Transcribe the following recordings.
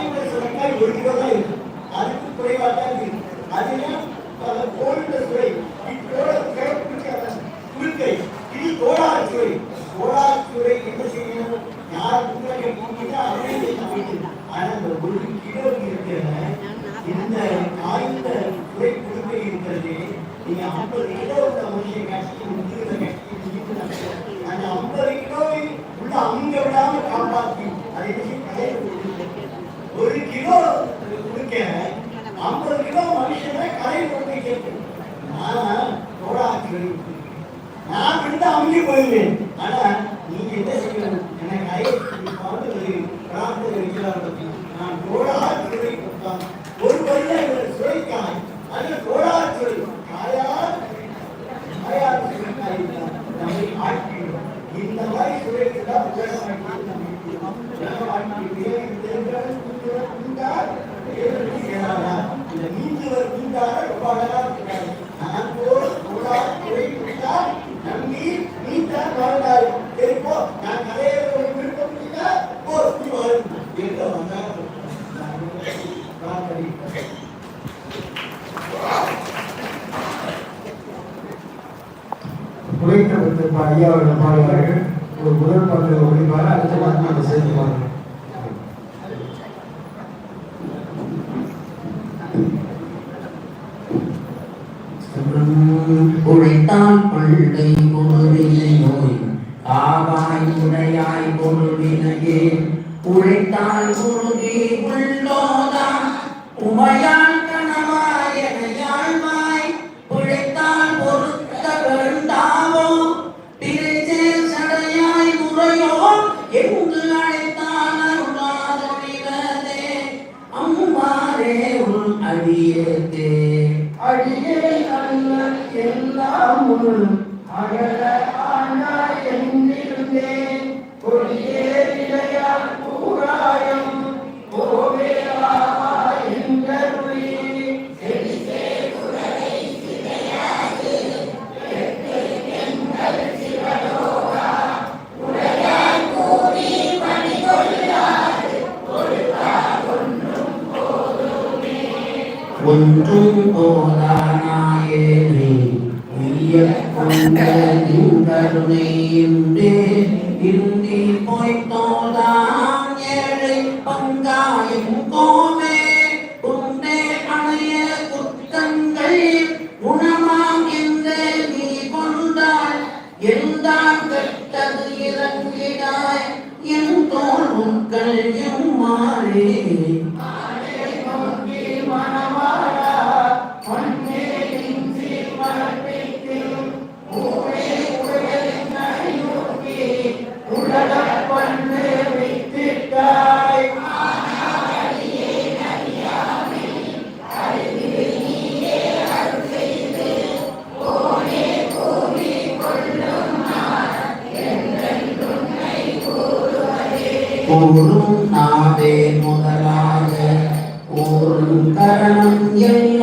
காய்கறி சுரக்காய் ஒரு கிலோ தான் இருக்கு. அதுக்கு குறைவாக தான் இருக்கு. அதுலேயும் உரைத்தவர்கள் இப்போ ஐயாவிடம் பாடுவார்கள் ஒரு முதல் பாட்டில் உரைப்பார் உழைத்தால் உருகி உள்ளோதான் உமையான் கணவாய் எனையாழ்வாய் உழைத்தால் பொருத்த பெருந்தாவோ பிரிச்சே சடையாய் முறையோ? எங்கு அழைத்தால் அருளாதே அம்மாரே உன் அடியேத்தே அடியே அல்ல எல்லாம் அழக ஒன்றும் போதானாயேனே உய்ய கொண்ட நின்கருணையுண்டே இருந்தி போய்த்தோதான் ஏழை பங்காயம் கோமே உண்டே பழைய குத்தங்கள் குணமாம் என்று நீ கொண்டாய் எந்தான் கட்டது இறங்கினாய் என் தோல் உங்கள் எம்மாறே பொருளும் நாதே முதலாக. ஒரு கரணம் என்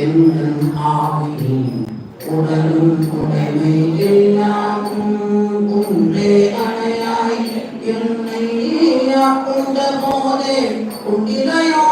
என்றும் ஆகிறேன் உடலும் உடைமை எல்லாமும் உன்றே அணையாய் என்னை போதே உண்டிலையா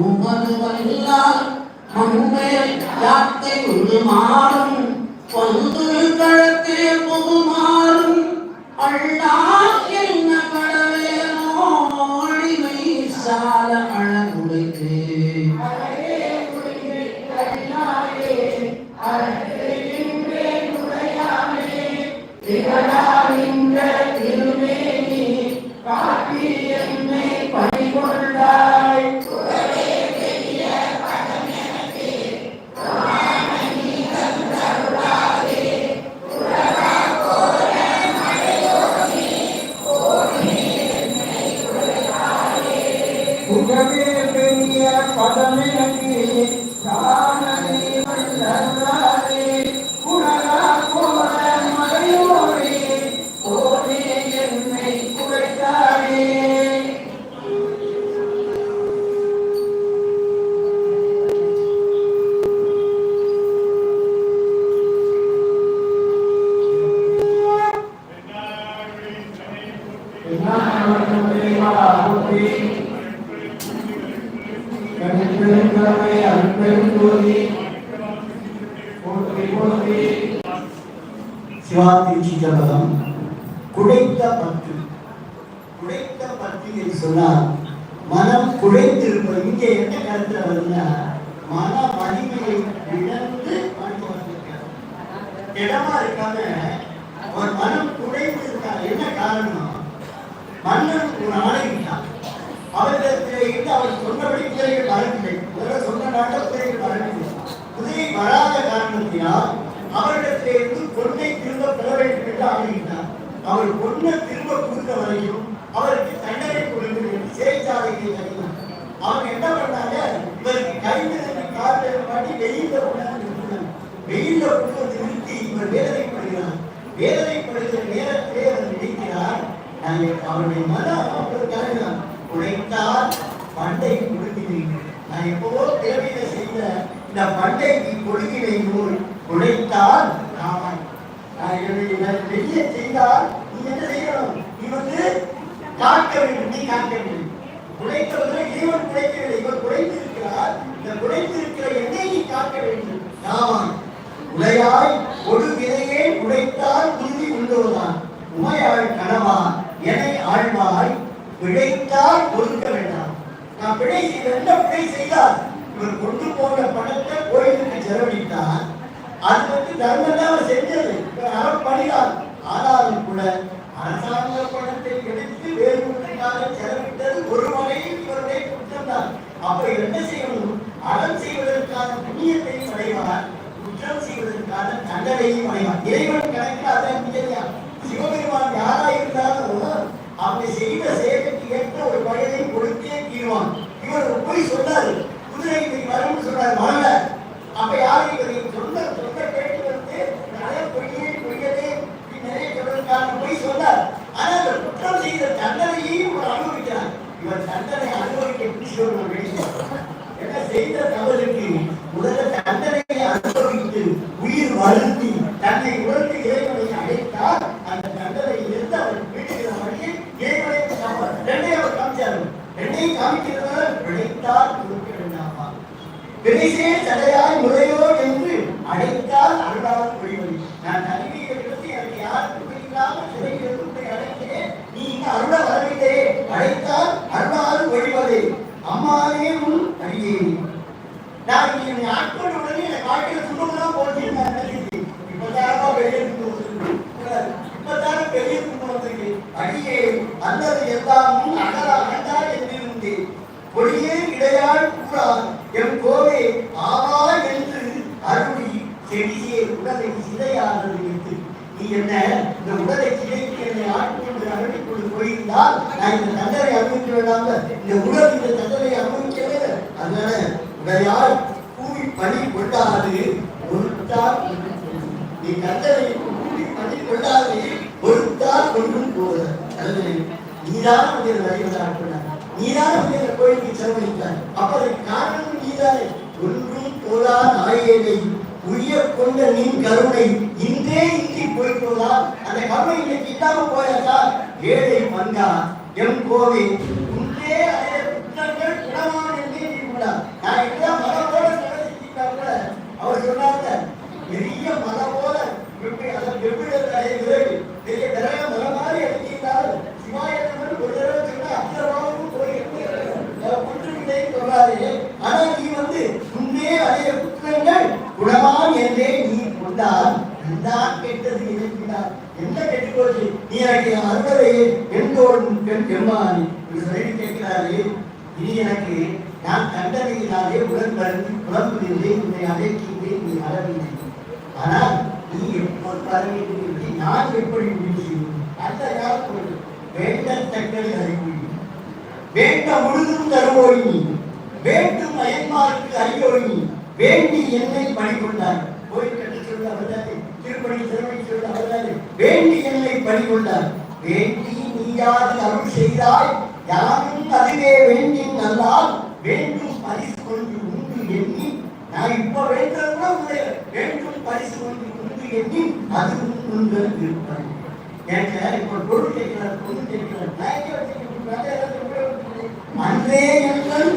முகது வல்லால் மண்மேல் யாத்தை உள்மாறும் பொந்து கழக்கே புகுமாறும் அள்ளா என்ன கடவேனோ அழிவை சால கருப்பெருங்கரை அருட்பெருங்கோதி போற்றி போற்றி சிவா திருச்சி ஜபகம் குடைத்த பற்று. குடைத்த பற்று என்று சொன்னால் மனம் குடைத்திருப்பது இங்கே என்ன கருத்துல வருதுன்னா மன வலிமையை இழந்து மருத்துவ இடமா இருக்காம ஒரு மனம் குடைந்து இருக்காங்க அவருடைய அவருடைய மனம் நான் உழைத்தால் பண்டை கொடுக்கிறீர்கள் நான் எப்பவோ தேவையில செய்த இந்த பண்டைக்கு கொடுக்கிறேன் நூல் உழைத்தால் ஆமாம் வெளியே செய்தால் நீ என்ன செய்யணும்? நீ வந்து காக்க வேண்டும் நீ காக்க வேண்டும். உழைத்தவர்கள் இறைவன் உழைக்கவில்லை இவர் உழைத்திருக்கிறார். இந்த உழைத்திருக்கிற என்னை நீ காக்க வேண்டும். ராமன் உடையாய் ஒரு விதையை உடைத்தால் உறுதி கொண்டோதான் உமையாள் கனவா ஆழ்வாய் பிழைத்தால் ஒதுக்க வேண்டாம். நான் பிழை செய்த என்ன பிழை செய்தால் இவர் கொண்டு போன பணத்தை கோயிலுக்கு செலவழித்தார். அது வந்து தர்மம் தான் அவர் செஞ்சது. இவர் அறம் ஆனாலும் கூட அரசாங்க பணத்தை எடுத்து வேறு ஒன்றுக்காக செலவிட்டது ஒரு வகையில் இவருடைய குற்றம்தான். அப்ப என்ன செய்யணும்? அறம் செய்வதற்கான புண்ணியத்தையும் அடைவார் குற்றம் செய்வதற்கான தண்டனையும் அடைவார். இறைவன் கணக்கில் அதை அனுபவிக்கிறார் தண்டனை அனுபவிக்க எப்படி என்ன செய்த தவறுக்கு முதல்ல தண்டனையை அனுபவித்து உயிர் வருந்தி தன்னை உணர்ந்து இறைவனை அழைத்தால் அந்த தண்டனையிலிருந்து அவர் மீட்டுகிற வழியை இறைவனை காப்பார் அவர் காமிச்சாரு. ரெண்டையும் காமிக்கிறதால பிழைத்தால் கொடுக்க வேண்டாமா தடையாய் முறையோ என்று அழைத்தால் அருளால் நான் தனிமையை எடுத்து எனக்கு இல்லாமல் அழைக்கிறேன். நீ இங்க அருள வரவில்லை அம்மாவே உன் அடியே நான் இங்க என்னை ஆட்கொண்ட உடனே என் வாழ்க்கையில துன்பம்லாம் போச்சுன்னு நான் நினைச்சிட்டு இப்பதான வெளியே பெரிய துன்பம் வந்திருக்கு அடியே அல்லது எல்லாமும் அகல அகண்டா என்றிருந்து கொடியே இடையாள் கூறா எம் கோவே ஆவா என்று அருளி செடியே உடலை சிதையானது என்று நீ என்ன இந்த உடலை சிதைக்கு என்னை ஆட்கொண்டு அருளி கொண்டு போயிருந்தால் நான் இந்த தண்டனை அனுபவிக்க வேண்டாம இந்த உடல் இந்த தண்டனை அனுபவிக்கவே அதனால உடையால் கூவி பணி கொண்டாது ஒருத்தார் நீ தண்டனை கூட்டி பண்ணி கொண்டாது ஒருத்தார் கொண்டும் போகிற தண்டனை நீதான் வந்து வழிவதாக நீதான் வந்து இந்த கோயிலுக்கு செலவழித்தார் அப்ப அதுக்கு காரணம் நீதானே. ஒன்றும் போதா நாயேனை உரிய கொண்ட நீ கருணை இன்றே இன்றி போய்ப்போதா அந்த கருணை இன்னைக்கு இல்லாம போயாச்சா ஏழை மங்கா எம் கோவை உன்றே அடைய குற்றங்கள் குணமான என்றே நீங்களா நான் எல்லாம் மனவோட நினைச்சிட்டா கூட அவர் சொன்னார்ல பெரிய மலை போல எப்படி அதை வெவ்வேறு அடைகிறது பெரிய நிறைய மலை மாதிரி அடிச்சிருந்தாலும் சிவாயத்தன் ஒரு தடவை சொன்னா அத்தரவாகவும் போய் குற்றமில்லை சொல்றாரு ஆனா நீ வந்து முன்னே அடைய குற்றங்கள் குணமான் என்றே நீ கொண்டால் நான் கெட்டது இருக்கிறார் என்ன கெட்டு நீ எனக்கு அறுவடையே எந்தோடும் பெண் எம்மானி என்று சொல்லி கேட்கிறாரு இனி எனக்கு நான் கண்டனையினாலே உடன் வருந்தி புலம்புகிறேன் உன்னை அழைக்கின்றேன் நீ அறவில்லை ஆனால் நீ எப்போது பரவிட்டு நான் எப்படி முடிவு செய்வது அந்த யார் வேண்டத்தக்கதை அறிவுரி வேண்ட முழுதும் தருவோய் நீ வேண்டும் அயன்மாருக்கு அறியோய் நீ வேண்டி என்னை பணி கொண்டார் கோயில் கட்டி சொல்ல அவர்தான் திருப்பணி திருமணி வேண்டி என்னை பணி கொண்டார் வேண்டி நீயாது அருள் செய்தாய். யாரும் அதுவே வேண்டி நல்லால் வேண்டும் பரிசு கொண்டு உண்டு எண்ணி. நான் இப்ப வேண்டது உடைய வேண்டும் பரிசு கொண்டு உண்டு எண்ணி அதுவும் உங்கள் விருப்பம் எனக்கு இப்போ பொருள் கேட்கிறார் பொருள் கேட்கிறார். அன்றே எங்கள்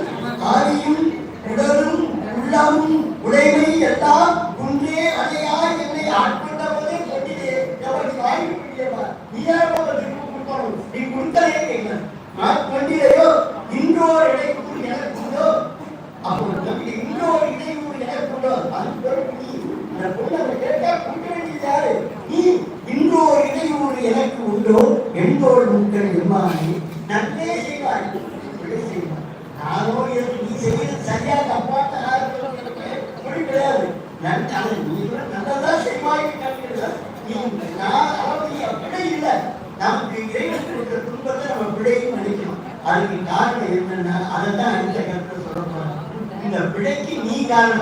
ஆதியும் உடலும் உள்ளமும் உடைமை எல்லாம் குன்றே அடையா என்னை ஆட்கொண்டவனே கொண்டிலே எவன் வாங்கி கொண்டியவா நீ யாரோ திரும்ப கொடுக்கணும் நீ கொடுத்தலே கேட்கல நான் கொண்டிலையோ இன்றோர் இடைக்கூறு எனக்கு உண்டோ அப்போ நமக்கு இன்னொரு இடையூறு எனக்கு உண்டோ அது பொறுப்பு நீ அந்த பொண்ணு அதை கேட்டா கொடுக்க வேண்டியது யாரு நீ இன்னொரு இடையூறு எனக்கு உண்டோ? என்பவள் உங்கள் எம்மானி நன்மே செய்வாய் நானோ நீ செய்யறது சரியா தப்பாட்ட கிடையாது? நன் அதை நீ கூட நல்லதா செய்வாய் நீ நான் பிழை இல்லை. இறைவன் கொடுக்கிற துன்பத்தை நம்ம பிழையும் அதுக்கு காரணம் என்னன்னா அதை தான் அடுத்த கருத்தை சொல்ல போறேன். இந்த பிழைக்கு நீ காரணம்